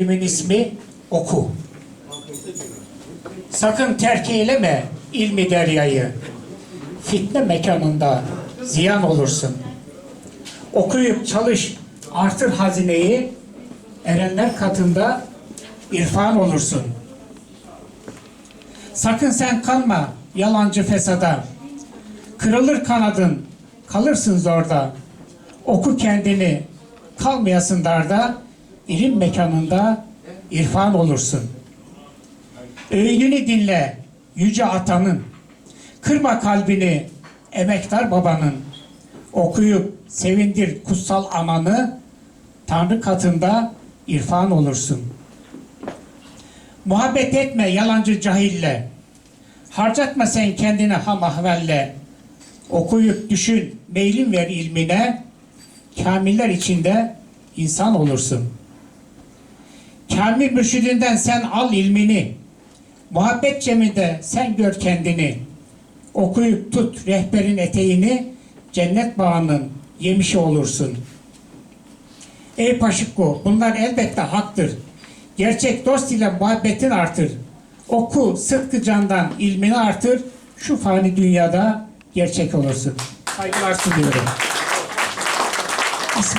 İlmin ismi oku. Sakın terk eyleme ilmi deryayı. Fitne mekanında ziyan olursun. Okuyup çalış, artır hazineyi. Erenler katında irfan olursun. Sakın sen kalma yalancı fesada. Kırılır kanadın, kalırsın zorda. Oku kendini, kalmayasın darda. İlim mekanında irfan olursun. Öğününü dinle yüce atanın. Kırma kalbini emektar babanın. Okuyup sevindir kutsal ananı. Tanrı katında irfan olursun. Muhabbet etme yalancı cahille. Harcatma sen kendini ham ahvelle. Okuyup düşün, meylin ver ilmine. Kamiller içinde insan olursun. Kamil mürşidinden sen al ilmini. Muhabbet ceminde sen gör kendini. Okuyup tut rehberin eteğini. Cennet bağının yemişi olursun. Ey Paşıkko bunlar elbette haktır. Gerçek dost ile muhabbetin artır. Oku sıdkı candan ilmini artır. Şu fani dünyada gerçek olursun. Saygılar sunuyorum.